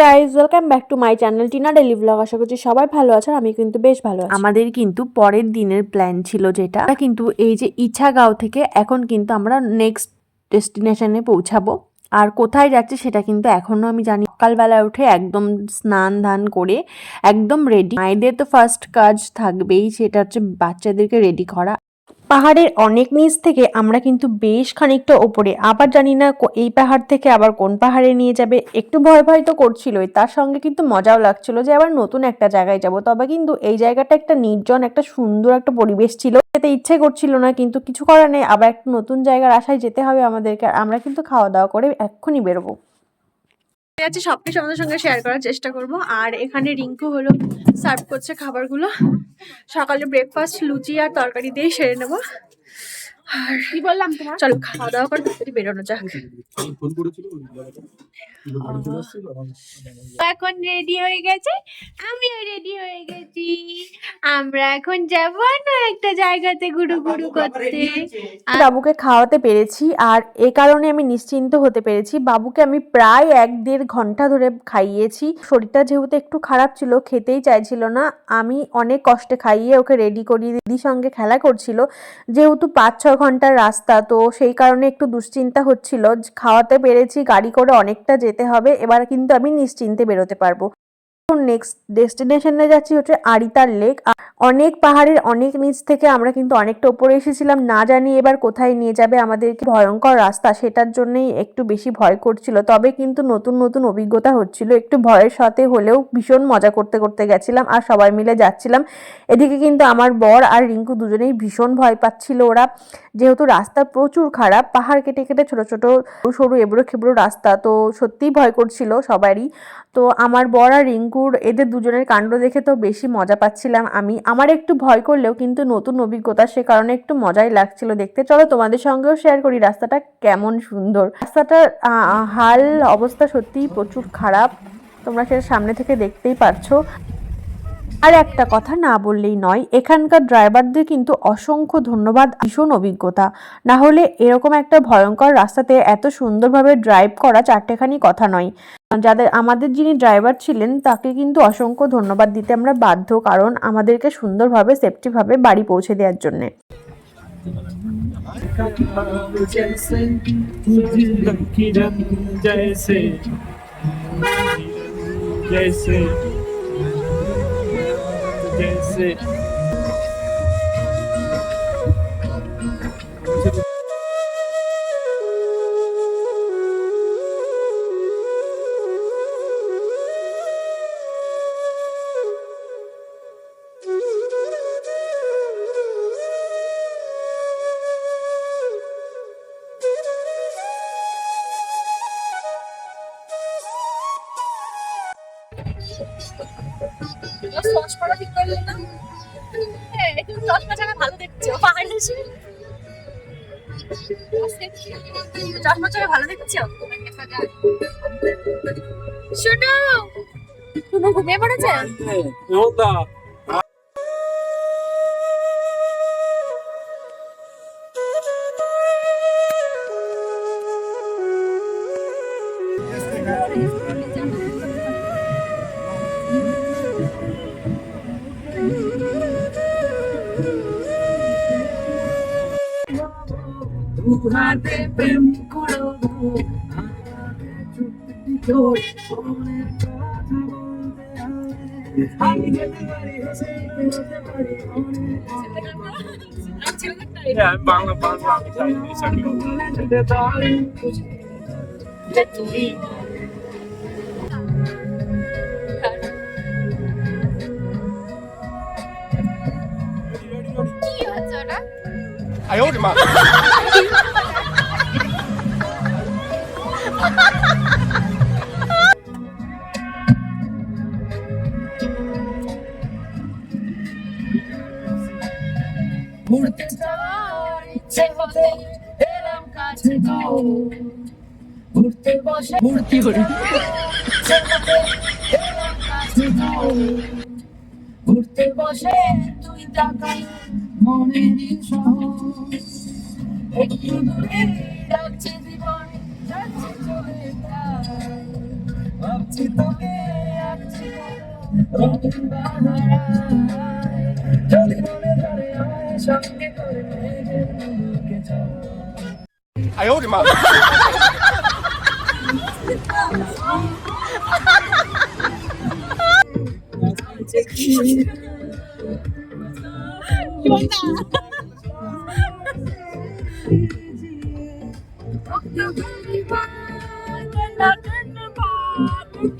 Guys welcome back to my channel Tina daily vlog আশা করছি সবাই ভালো আছে, আমি কিন্তু বেশ ভালো আছি। আমাদের কিন্তু পরের দিনের প্ল্যান ছিল যেটা। কিন্তু এই যে ইছাগাঁও থেকে এখন কিন্তু আমরা নেক্সট ডেস্টিনেশনে পৌঁছাবো। আর কোথায় যাচ্ছে সেটা কিন্তু এখনও আমি জানি সকালবেলায় উঠে একদম স্নান ধান করে একদম রেডি মায়েদের তো ফার্স্ট কাজ থাকবেই, সেটা হচ্ছে বাচ্চাদেরকে রেডি করা। পাহাড়ের অনেক নিচ থেকে আমরা কিন্তু বেশ খানিকটা ওপরে। আবার জানি না এই পাহাড় থেকে আবার কোন পাহাড়ে নিয়ে যাবে। একটু ভয় ভয় তো করছিলই। তার সঙ্গে কিন্তু মজাও লাগছিল যে আবার নতুন একটা জায়গায় যাব। তবে কিন্তু এই জায়গাটা একটা নির্জন, একটা সুন্দর একটা পরিবেশ ছিল। যেতে ইচ্ছে করছিল না, কিন্তু কিছু করার নেই। আবার একটা নতুন জায়গার আশায় যেতে হবে আমাদেরকে। আমরা কিন্তু খাওয়া দাওয়া করে এক্ষুনি বেরোবো। আছে সবকিছু আমাদের সঙ্গে শেয়ার করার চেষ্টা করব। আর এখানে রিঙ্কু হলো সার্ভ করছে খাবারগুলো। সকালে ব্রেকফাস্ট লুচি আর তরকারি দিয়ে সেরে নেব। আর কি বললাম তোমার? চলো খাওয়া দাওয়া করে তাড়াতাড়ি বেরোনো যাক। এখন রেডি হয়ে গেছে। আমিও রেডি হয়ে গেছি। আমরা এখন যাব না একটা জায়গাতে গুরু গুরু করতে। বাবুকে খাওয়াতে পেরেছি আর এ কারণে আমি নিশ্চিন্ত হতে পেরেছি। বাবুকে আমি প্রায় এক দেড় ঘণ্টা ধরে খাইয়েছি। শরীরটা যেহেতু একটু খারাপ ছিল খেতেই চাইছিল না। আমি অনেক কষ্টে খাইয়ে ওকে রেডি করিয়ে দিদির সঙ্গে খেলা করছিল। যেহেতু পাঁচ ছ ঘণ্টার রাস্তা, তো সেই কারণে একটু দুশ্চিন্তা হচ্ছিল। খাওয়াতে পেরেছি, গাড়ি করে অনেকটা যেতে হবে, এবার কিন্তু আমি নিশ্চিন্তে বেরোতে পারব। নেক্সট ডেস্টিনেশনে যাচ্ছি হচ্ছে আরিতার লেক অনেক পাহাড়ের অনেক নিচ থেকে আমরা কিন্তু অনেকটা উপরে এসেছিলাম। না জানি এবার কোথায় নিয়ে যাবে আমাদেরকে ভয়ঙ্কর রাস্তা, সেটার জন্যই একটু বেশি ভয় করছিল। তবে কিন্তু নতুন নতুন অভিজ্ঞতা হচ্ছিল। একটু ভয়ের সাথে হলেও ভীষণ মজা করতে করতে গেছিলাম আর সবাই মিলে যাচ্ছিলাম। এদিকে কিন্তু আমার বর আর রিঙ্কু দুজনেই ভীষণ ভয় পাচ্ছিল ওরা। যেহেতু রাস্তা প্রচুর খারাপ, পাহাড় কেটে কেটে ছোট ছোট সরু এবড়ো, খেবড়ো রাস্তা, তো সত্যিই ভয় করছিল সবারই। তো আমার বর আর রিঙ্কুর এদের দুজনের কাণ্ড দেখে তো বেশি মজা পাচ্ছিলাম আমি। আমার একটু ভয় করলেও কিন্তু নতুন অভিজ্ঞতা সে কারণে একটু মজাই লাগছিল দেখতে। চলো তোমাদের সঙ্গেও শেয়ার করি রাস্তাটা কেমন সুন্দর। রাস্তাটার হাল অবস্থা সত্যিই প্রচুর খারাপ। তোমরা সেটা সামনে থেকে দেখতেই পারছ। আর একটা কথা না বললেই নয়, এখানকার ড্রাইভারদের কিন্তু অসংখ্য ধন্যবাদ, ভীষণ অভিজ্ঞতা। না হলে এরকম একটা ভয়ঙ্কর রাস্তাতে এত সুন্দরভাবে ড্রাইভ করা চারটেখানি কথা নয়। যাদের, আমাদের যিনি ড্রাইভার ছিলেন, তাকে কিন্তু অসংখ্য ধন্যবাদ দিতে আমরা বাধ্য, কারণ আমাদেরকে সুন্দরভাবে, সেফটিভাবে বাড়ি পৌঁছে দেওয়ার জন্যে। जैसे can see. চশমা চোখে ভালো দেখছ? শোনো তুমি ঘুমিয়ে পড়েছে। অনেক হ্যাঁ, আমি বাংলা বাংলা ঘুরতে যাওয়ার ইচ্ছে হতে এলাম কাছে যাও। ঘুরতে বসে ঘুরতে করি ঘুরতে বসে, তুই তাকাই মনের শহর একটু দূরে ডাকছে জীবন যাচ্ছে চলে ভাবছি তোকে আছি রঙিন বাহারায় যদি মনে ধরে আমায় সঙ্গে করে মেঘের মুখে চল I owed him up. Thank you.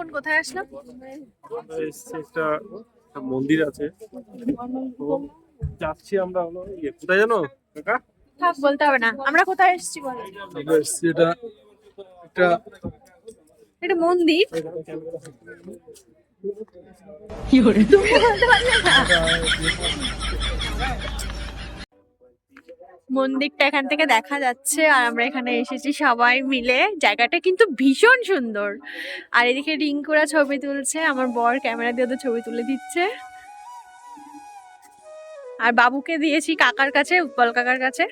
এখন কোথায় আসলাম? একটা একটা মন্দির আছে। যাচ্ছি আমরা হলো ইয়ে কোথায় জানো? কাকা? থাক বলতে হবে না। আমরা কোথায় এসেছি বলো? আমরা এসছি এটা একটা এটা মন্দির? মন্দিরটা এখান থেকে দেখা যাচ্ছে আর আমরা এখানে এসেছি সবাই মিলে। জায়গাটা কিন্তু ভীষণ সুন্দর। আর এদিকে রিঙ্কুরা ছবি তুলছে আমার বর ক্যামেরা দিয়ে ওদের ছবি তুলে দিচ্ছে। আর বাবুকে দিয়েছি কাকার কাছে উৎপল কাকার কাছে।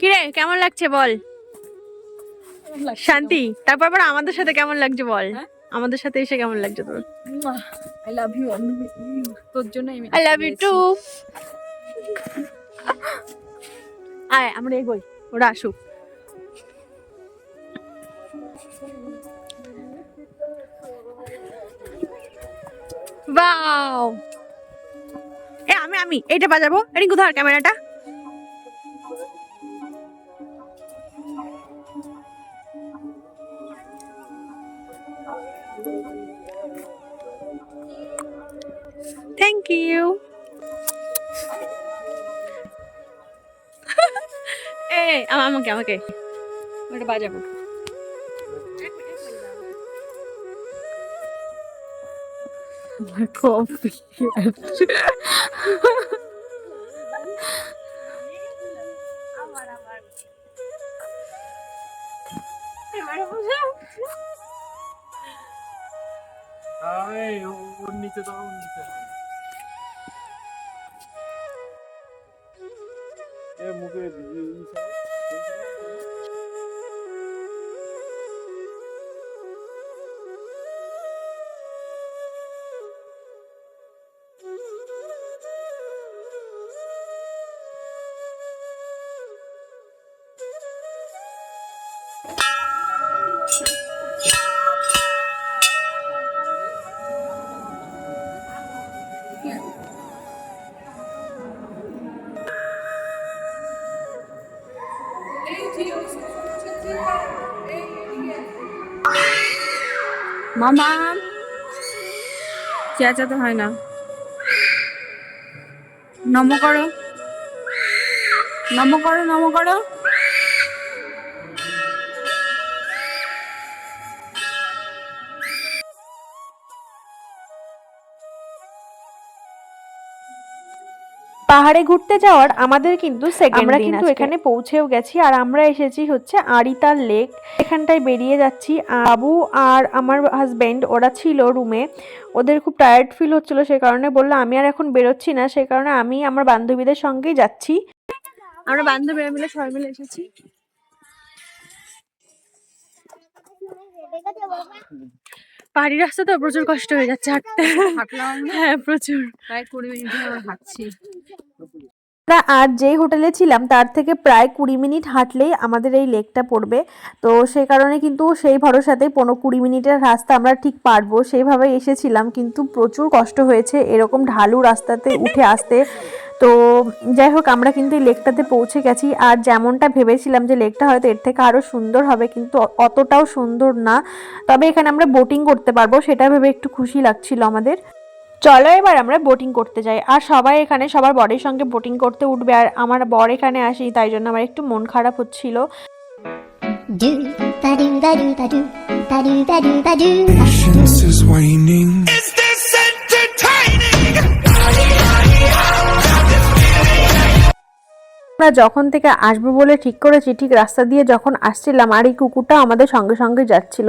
কিরে কেমন লাগছে বল? শান্তি তারপর আবার আমাদের সাথে কেমন লাগছে বল? আমাদের সাথে এসে কেমন লাগছে তোর? আই লাভ ইউ তোর জন্য আমি আই লাভ ইউ টু আয় আমরা এগোই ওরা আসুক। বাও এ আমি আমি এইটা বাজাবো। রিঙ্কু ধর ক্যামেরাটা। থ্যাংক ইউ এ আম- আমাকে আমাকে ওটা বাজাবো কফি আয় ওর নিচে দাও ওর নিচে এ মুখে মামা। চেঁচাতে হয় না। নম করো। নম করো নম করো। পাহাড়ে ঘুরতে যাওয়ার আমাদের কিন্তু আমরা কিন্তু এখানে পৌঁছেও গেছি আর আমরা এসেছি হচ্ছে আরিতার লেক এখানটায় বেরিয়ে যাচ্ছি। আবু আর আমার হাজবেন্ড ওরা ছিল রুমে ওদের খুব টায়ার্ড ফিল হচ্ছিল সে কারণে বলল আমি আর এখন বেরোচ্ছি না। সে কারণে আমি আমার বান্ধবীদের সঙ্গেই যাচ্ছি। আমরা বান্ধবীরা মিলে সবাই মিলে এসেছি। পাহাড়ি রাস্তা তো প্রচুর কষ্ট হয়ে যাচ্ছে হাঁটতে। হ্যাঁ প্রচুর। প্রায় কুড়ি মিনিট হাঁটছি। আমরা আর যেই হোটেলে ছিলাম, তার থেকে প্রায় কুড়ি মিনিট হাঁটলেই আমাদের এই লেকটা পড়বে। তো সেই কারণে কিন্তু সেই ভরসাতেই পনেরো কুড়ি মিনিটের রাস্তা আমরা ঠিক পারব। সেইভাবে এসেছিলাম, কিন্তু প্রচুর কষ্ট হয়েছে এরকম ঢালু রাস্তাতে উঠে আসতে। তো যাই হোক, আমরা কিন্তু এই লেকটাতে পৌঁছে গেছি। আর যেমনটা ভেবেছিলাম যে লেকটা হয়তো এর থেকে আরও সুন্দর হবে, কিন্তু অতটাও সুন্দর না। তবে এখানে আমরা বোটিং করতে পারব, সেটা ভেবে একটু খুশি লাগছিল আমাদের। চলো এবার আমরা বোটিং করতে যাই আর সবাই এখানে সবার বরের সঙ্গে বোটিং করতে উঠবে আর আমার বর এখানে আসি তাই জন্য আমার একটু মন খারাপ হচ্ছিল is do আমরা যখন থেকে আসব বলে ঠিক করেছি ঠিক রাস্তা দিয়ে যখন আসছিলাম আর এই কুকুরটা আমাদের সঙ্গে সঙ্গে যাচ্ছিল।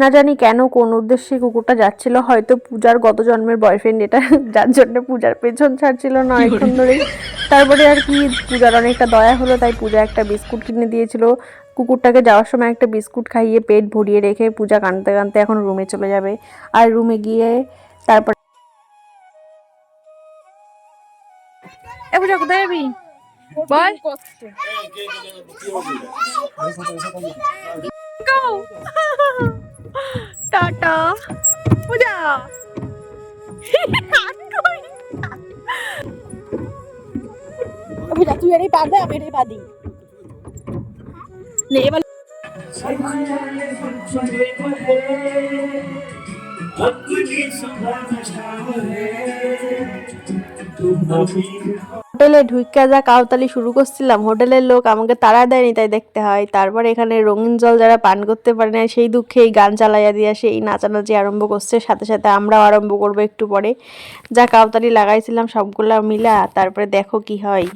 না জানি কেন কোন উদ্দেশ্যে কুকুরটা যাচ্ছিল হয়তো পূজার গত জন্মের বয়ফ্রেন্ড এটা যার জন্য পূজার পেছন ছাড়ছিল না অনেকক্ষণ ধরেই। তারপরে আর কি পূজার অনেকটা দয়া হলো তাই পূজা একটা বিস্কুট কিনে দিয়েছিল। কুকুরটাকে যাওয়ার সময় একটা বিস্কুট খাইয়ে পেট ভরিয়ে রেখে পূজা কাঁদতে কাঁদতে এখন রুমে চলে যাবে। আর রুমে গিয়ে তারপর এ পূজা কোথায় যাবি? বল টাটা পূজা পূজা তুই এটাই পা দে আমি এটাই পা দিই নে এবার হোটেলে ঢুইকা যা কাউতালি শুরু করছিলাম, হোটেলের লোক আমাকে তাড়া দেয়নি তাই দেখতে হয়। তারপর এখানে রঙিন জল যারা পান করতে পারে না, সেই দুঃখে এই গান চালাইয়া দিয়া সেই নাচানাচি আরম্ভ করছে। সাথে সাথে আমরাও আরম্ভ করব একটু পরে। যা কাউতালি লাগাইছিলাম সবগুলা মিলা, তারপরে দেখো কি হয়।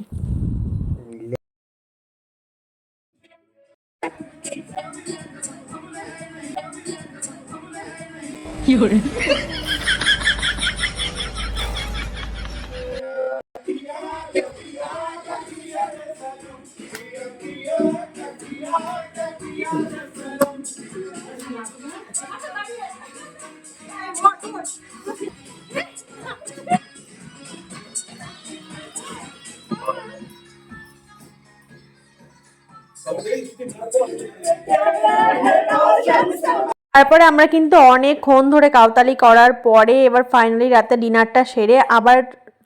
তারপরে আমরা কিন্তু অনেকক্ষণ ধরে কাউতালি করার পরে এবার ফাইনালি রাতে ডিনারটা সেরে আবার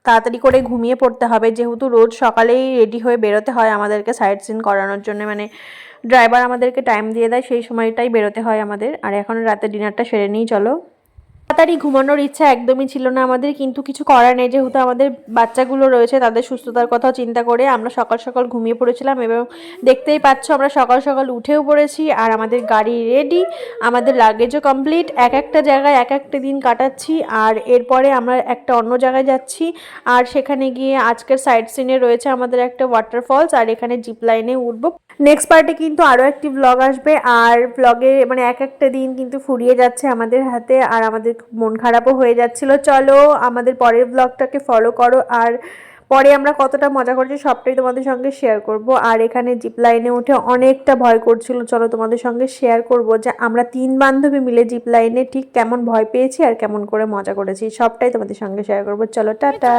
তাড়াতাড়ি করে ঘুমিয়ে পড়তে হবে। যেহেতু রোজ সকালেই রেডি হয়ে বেরোতে হয় আমাদেরকে সাইড সিন করানোর জন্য মানে ড্রাইভার আমাদেরকে টাইম দিয়ে দেয়, সেই সময়টাই বেরোতে হয় আমাদের। আর এখন রাতে ডিনারটা সেরে নিই, চলো। তাড়াতাড়ি ঘুমানোর ইচ্ছা একদমই ছিল না আমাদের, কিন্তু কিছু করার নেই। যেহেতু আমাদের বাচ্চাগুলো রয়েছে, তাদের সুস্থতার কথা চিন্তা করে আমরা সকাল সকাল ঘুমিয়ে পড়েছিলাম এবং দেখতেই পাচ্ছ আমরা সকাল সকাল উঠেও পড়েছি আর আমাদের গাড়ি রেডি আমাদের লাগেজও কমপ্লিট এক একটা জায়গায় এক একটা দিন কাটাচ্ছি আর এরপরে আমরা একটা অন্য জায়গায় যাচ্ছি আর সেখানে গিয়ে আজকের সাইড সিনে রয়েছে আমাদের একটা ওয়াটারফলস আর এখানে জিপ লাইনে উঠবো। নেক্সট পার্টে কিন্তু আরও একটি ব্লগ আসবে আর ব্লগে মানে এক একটা দিন কিন্তু ফুরিয়ে যাচ্ছে আমাদের হাতে আর আমাদের মন খারাপও হয়ে যাচ্ছিল চলো আমাদের পরের ব্লগটাকে ফলো করো আর পরে আমরা কতটা মজা করছি সবটাই তোমাদের সঙ্গে শেয়ার করব আর এখানে জিপ লাইনে উঠে অনেকটা ভয় করছিল চলো তোমাদের সঙ্গে শেয়ার করব যে আমরা তিন বান্ধবী মিলে জিপ লাইনে ঠিক কেমন ভয় পেয়েছি আর কেমন করে মজা করেছি সবটাই তোমাদের সঙ্গে শেয়ার করব চলো টাটা